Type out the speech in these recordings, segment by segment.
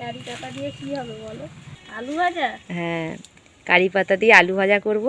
কারি পাতা দিয়ে কি হবে বলো? আলু ভাজা? হ্যাঁ কারি পাতা দিয়ে আলু ভাজা করব।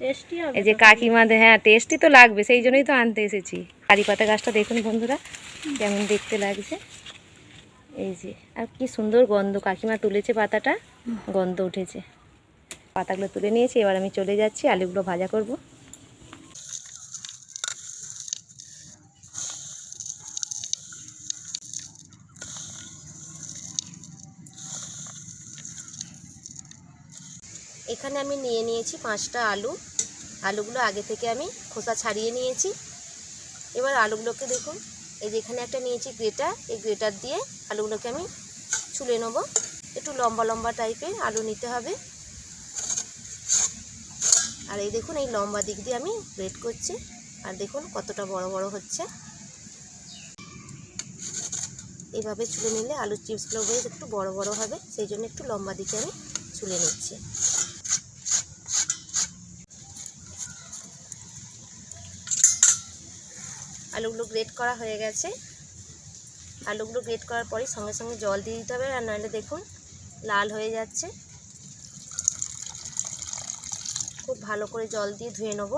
টেস্টি হবে এই যে কাকিমাদের হ্যাঁ টেস্টি তো লাগবে সেই জন্যই তো আনতে এসেছি। কারি পাতা গাছটা দেখুন বন্ধুরা কেমন দেখতে লাগছে। এই যে আর কি সুন্দর গন্ধ কাকিমা তুলেছে পাতাটা গন্ধ উঠেছে। পাতাগুলো তুলে নিয়েছি এবার আমি চলে যাচ্ছি আলুগুলো ভাজা করব। এখানে আমি নিয়ে নিয়েছি পাঁচটা আলু। আলুগুলো আগে থেকে আমি খোসা ছাড়িয়ে নিয়েছি। এবার আলুগুলোকে দেখুন, এই যে এখানে একটা নিয়েছি গ্রেটার, এই গ্রেটার দিয়ে আলুগুলোকে আমি ছুলে নেব। একটু লম্বা লম্বা টাইপের আলু নিতে হবে। আর এই দেখুন, এই লম্বা দিক দিয়ে আমি গ্রেট করছি। আর দেখুন কতটা বড় বড় হচ্ছে। এভাবে ছুলে নিলে আলুর চিপসগুলো বেশ একটু বড় বড় হবে, সেই জন্য একটু লম্বা দিকে আমি ছুলে নিচ্ছি। আলুগুলো গ্রেট করা হয়ে গেছে। আলুগুলো গ্রেট করার পরই সঙ্গে সঙ্গে জল দিয়ে দিতে হবে, আর নাহলে দেখুন লাল হয়ে যাচ্ছে। খুব ভালো করে জল দিয়ে ধুয়ে নেব।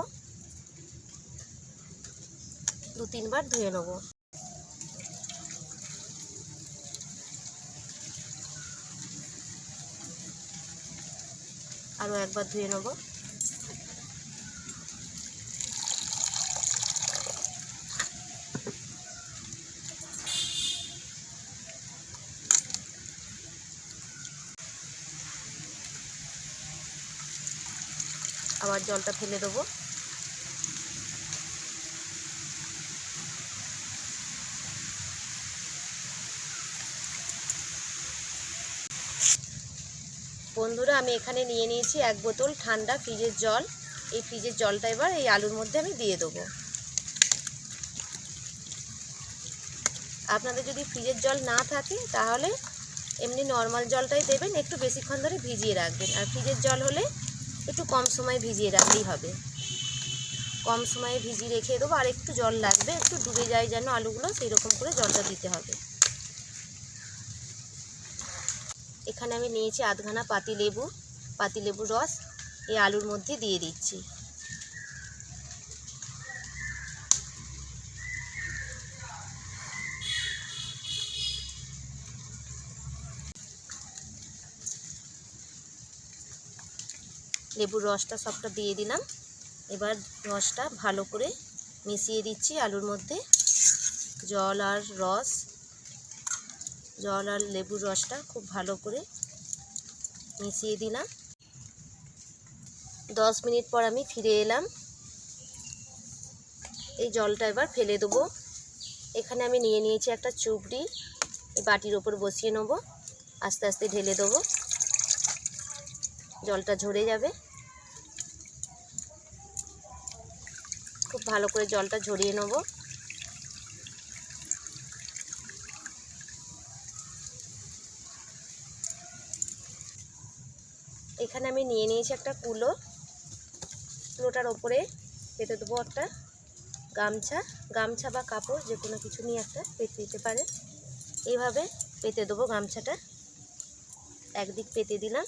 দু তিনবার ধুয়ে নেব। আরও একবার ধুয়ে নেব। আবার জলটা ফেলে দেবো। বন্ধুরা, আমি এখানে নিয়ে নিয়েছি এক বোতল ঠান্ডা ফ্রিজের জল। এই ফ্রিজের জলটা এবার এই আলুর মধ্যে আমি দিয়ে দেবো। আপনাদের যদি ফ্রিজের জল না থাকে, তাহলে এমনি নর্মাল জলটাই দেবেন, একটু বেশিক্ষণ ধরে ভিজিয়ে রাখবেন। আর ফ্রিজের জল হলে একটু কম সময় ভিজিয়ে রাখলেই হবে। কম সময়ে ভিজিয়ে রেখে দেবো, আর একটু জল লাগবে, একটু ডুবে যায় যেন আলুগুলো সেই রকম করে জলটা দিতে হবে। এখানে আমি নিয়েছি আধখানা পাতি লেবু পাতি লেবুর রস, এই আলুর মধ্যে দিয়ে দিচ্ছি। লেবুর রসটা সবটা দিয়ে দিলাম। এবার রসটা ভালো করে মিশিয়ে দিচ্ছি আলুর মধ্যে। জল আর রস, জল আর লেবুর রসটা খুব ভালো করে মিশিয়ে দিলাম। দশ মিনিট পর আমি ফিরে এলাম। এই জলটা এবার ফেলে দেবো। এখানে আমি নিয়ে নিয়েছি একটা চুবড়ি, এই বাটির ওপর বসিয়ে নেব। আস্তে আস্তে ঢেলে দেবো। জলটা ঝরে যাবে। খুব ভালো করে জলটা ঝরিয়ে নেব। এখানে আমি নিয়ে নিয়েছি একটা কুলো। কুলোটার ওপরে পেতে দেবো একটা গামছা গামছা বা কাপড়, যে কোনো কিছু নিয়ে একটা পেতে দিতে পারে। এইভাবে পেতে দেবো গামছাটা। একদিক পেতে দিলাম।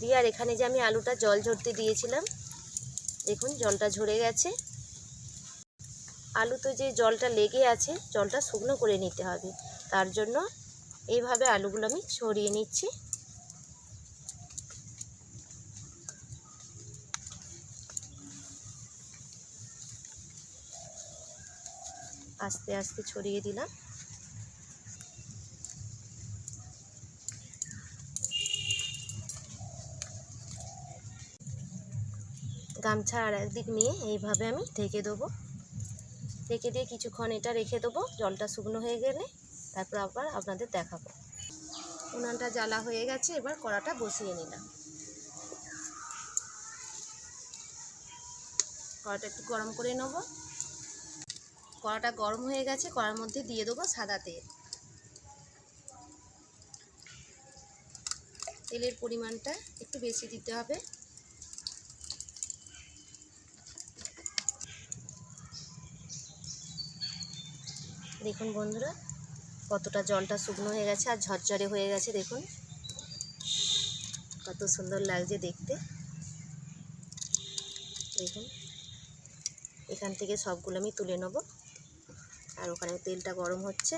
দিয়ে আর এখানে যে আমি আলুটা জল ঝরতে দিয়েছিলাম দেখুন, জলটা ঝরে গেছে। আলুতে যে জলটা লেগে আছে, জলটা শুকনো করে নিতে হবে। তার জন্য এইভাবে আলুগুলো আমি ছড়িয়ে নিচ্ছি। আস্তে আস্তে ছড়িয়ে দিলাম। গামছা আর একদিক নিয়ে এইভাবে আমি ঢেকে দেবো। ঢেকে দিয়ে কিছুক্ষণ এটা রেখে দেবো, জলটা শুকনো হয়ে গেলে তারপর আবার আপনাদের দেখাবো। উনানটা জ্বালা হয়ে গেছে, এবার কড়াটা বসিয়ে নিলাম। কড়াটা একটু গরম করে নেব। কড়াটা গরম হয়ে গেছে, কড়ার মধ্যে দিয়ে দেবো সাদা তেল। তেলের পরিমাণটা একটু বেশি দিতে হবে। দেখুন বন্ধুরা, কতটা জলটা শুকনো হয়ে গেছে আর ঝরঝরে হয়ে গেছে দেখুন। কত সুন্দর লাগছে দেখতে। দেখুন, এখান থেকে সবগুলো আমি তুলে নেব। আর ওখানে তেলটা গরম হচ্ছে।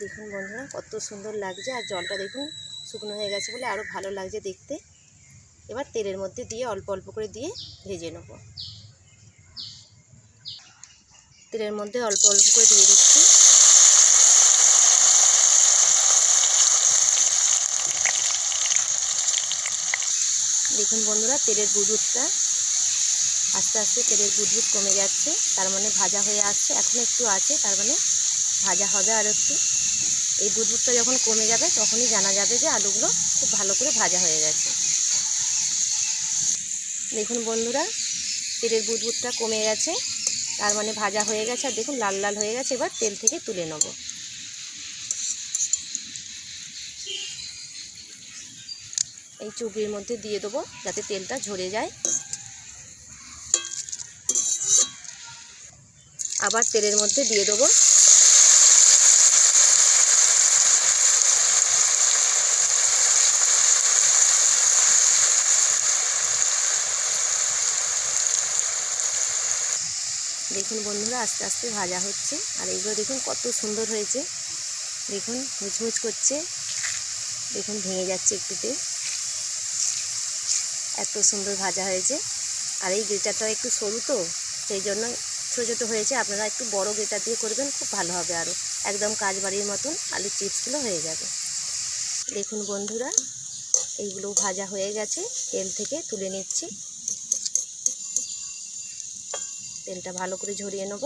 দেখুন বন্ধুরা, কত সুন্দর লাগছে আর জলটা দেখুন শুকনো হয়ে গেছে বলে আরও ভালো লাগছে দেখতে। এবার তেলের মধ্যে দিয়ে অল্প অল্প করে দিয়ে ভেজে নেব। তেলের মধ্যে অল্প অল্প করে দিয়ে দিচ্ছি। দেখুন বন্ধুরা, তেলের বুদবুদটা আস্তে আস্তে তেলের বুদবুদ কমে যাচ্ছে, তার মানে ভাজা হয়ে আসছে এখনও একটু আছে, তার মানে ভাজা হবে আর একটু। এই বুদবুদটা যখন কমে যাবে, তখনই জানা যাবে যে আলুগুলো খুব ভালো করে ভাজা হয়ে গেছে। দেখুন বন্ধুরা, তেলের বুদবুদটা কমে গেছে। তার মানে ভাজা হয়ে গেছে। আর দেখুন, লাল লাল হয়ে গেছে। এবার তেল থেকে তুলে নেব। এই চুবড়ির মধ্যে দিয়ে দেবো, যাতে তেলটা ঝরে যায়। আবার তেলের মধ্যে দিয়ে দেবো। দেখুন বন্ধুরা, আস্তে আস্তে ভাজা হচ্ছে। আর এইগুলো দেখুন কত সুন্দর হয়েছে। দেখুন, মুচমুচ করছে। দেখুন, ভেঙে যাচ্ছে একটুতে। এত সুন্দর ভাজা হয়েছে। আর এই গ্রেটারটা একটু সরু তো, সেই জন্য ছোটো ছোটো হয়েছে। আপনারা একটু বড় গ্রেটার দিয়ে করবেন, খুব ভালো হবে আরও একদম কাজ বাড়ির মতন আলুর চিপসগুলো হয়ে যাবে। দেখুন বন্ধুরা, এইগুলো ভাজা হয়ে গেছে। তেল থেকে তুলে নিচ্ছি। তেলটা ভালো করে ঝরিয়ে নেব।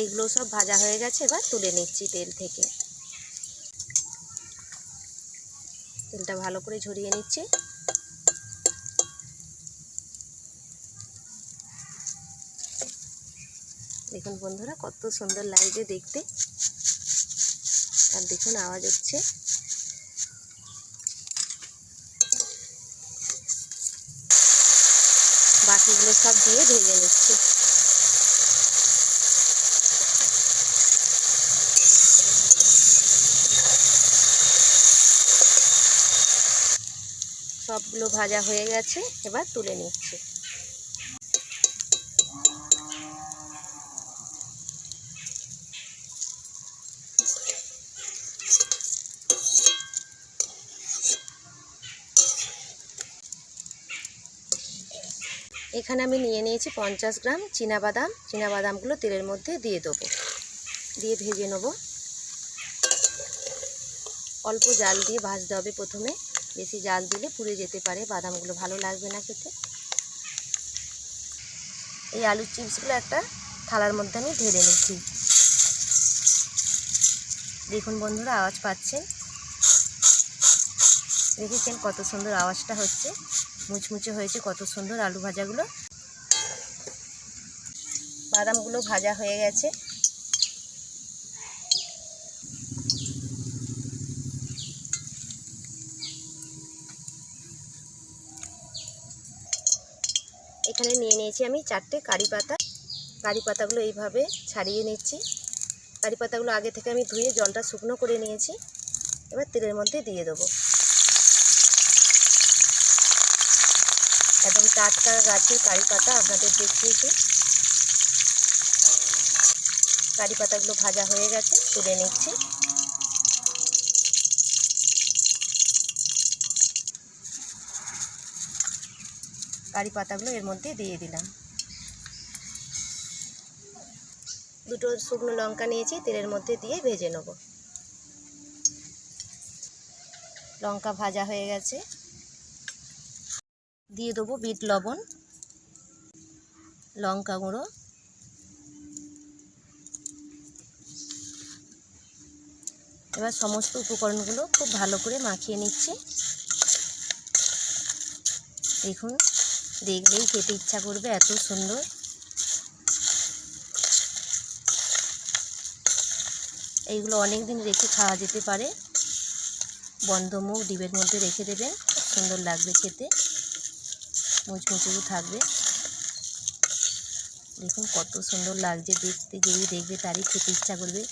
এইগুলো সব ভাজা হয়ে গেছে, এবার তুলে নিচ্ছি তেল থেকে। তেলটা ভালো করে ঝরিয়ে নিচ্ছি। দেখুন বন্ধুরা, কত সুন্দর লাগছে দেখতে। আর দেখুন আওয়াজ হচ্ছে। বাকিগুলো সব দিয়ে ভেজে নিচ্ছি। সবগুলো ভাজা হয়ে গেছে, এবার তুলে নিচ্ছি। এখানে আমি নিয়ে নিয়েছি পঞ্চাশ গ্রাম চীনাবাদাম। চীনাবাদামগুলো তেলের মধ্যে দিয়ে দেবো। দিয়ে ভেজে নেব। অল্প জাল দিয়ে ভাজতে হবে প্রথমে। বেশি জাল দিলে পুড়ে যেতে পারে, বাদামগুলো ভালো লাগবে না খেতে। এই আলুর চিপসগুলো একটা থালার মধ্যে আমি ঢেলে নিচ্ছি। দেখুন বন্ধুরা, আওয়াজ পাচ্ছেন? দেখেছেন কত সুন্দর আওয়াজটা হচ্ছে? মুচমুচে হয়েছে কত সুন্দর আলু ভাজাগুলো। বাদামগুলো ভাজা হয়ে গেছে এখানে নিয়ে নিয়েছি আমি চারটে কারি পাতা। কারি পাতাগুলো এইভাবে ছাড়িয়ে নিচ্ছি। কারি পাতাগুলো আগে থেকে আমি ধুয়ে জলটা শুকনো করে নিয়েছি। এবার তেলের মধ্যে দিয়ে দেবো। একদম টাটকা গাছের কারি পাতা আপনাদের দেখিয়েছি। কারি পাতাগুলো ভাজা হয়ে গেছে, তুলে নিচ্ছি। কারি পাতাগুলো এর মধ্যে দিয়ে দিলাম। দুটো শুকনো লঙ্কা নিয়েছি, তেলের মধ্যে দিয়ে ভেজে নেব। লঙ্কা ভাজা হয়ে গেছে। দিয়ে দেবো বিট লবণ, লঙ্কা গুঁড়ো। এবার সমস্ত উপকরণগুলো খুব ভালো করে মাখিয়ে নিচ্ছে। দেখুন দেখলেই খেতে ইচ্ছা করবে, এত সুন্দর। এইগুলো অনেক দিন রেখে খাওয়া যেতে পারে। বন্ধ মুখ ডিবের মধ্যে রেখে দেবেন সুন্দর লাগবে খেতে। মুচমুচেও থাকবে। দেখুন কত সুন্দর লাগছে, দেখতে যেই দেখবে তারই খেতে ইচ্ছা করবে।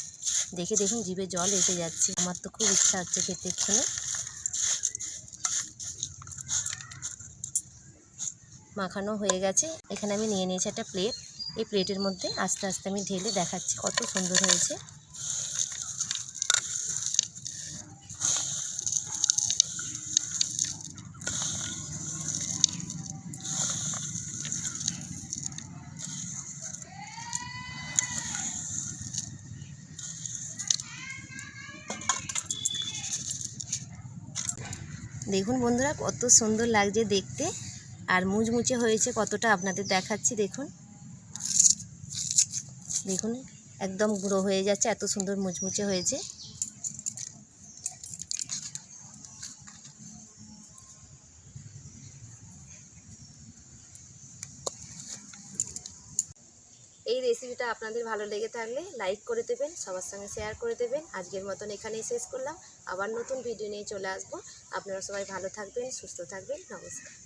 দেখে দেখুন জিভে জল এসে যাচ্ছে। আমার তো খুব ইচ্ছা হচ্ছে খেতে এক্ষুনি মাখানো হয়ে গেছে। এখানে আমি নিয়ে নিয়েছি একটা প্লেট এই প্লেটের মধ্যে আস্তে আস্তে আমি ঢেলে দেখাচ্ছি কত সুন্দর হয়েছে। দেখুন বন্ধুরা, কত সুন্দর লাগছে দেখতে। আর মুচমুচে হয়েছে কতটা আপনাদের দেখাচ্ছি, দেখুন। দেখুন, একদম গুঁড়ো হয়ে যাচ্ছে, এত সুন্দর মুচমুচে হয়েছে। এই রেসিপিটা আপনাদের ভালো লেগে থাকলে লাইক করে দেবেন, সবার সঙ্গে শেয়ার করে দেবেন। আজকের মতন এখানেই শেষ করলাম। আবার নতুন ভিডিও নিয়ে চলে আসব। আপনারা সবাই ভালো থাকবেন, সুস্থ থাকবেন। নমস্কার।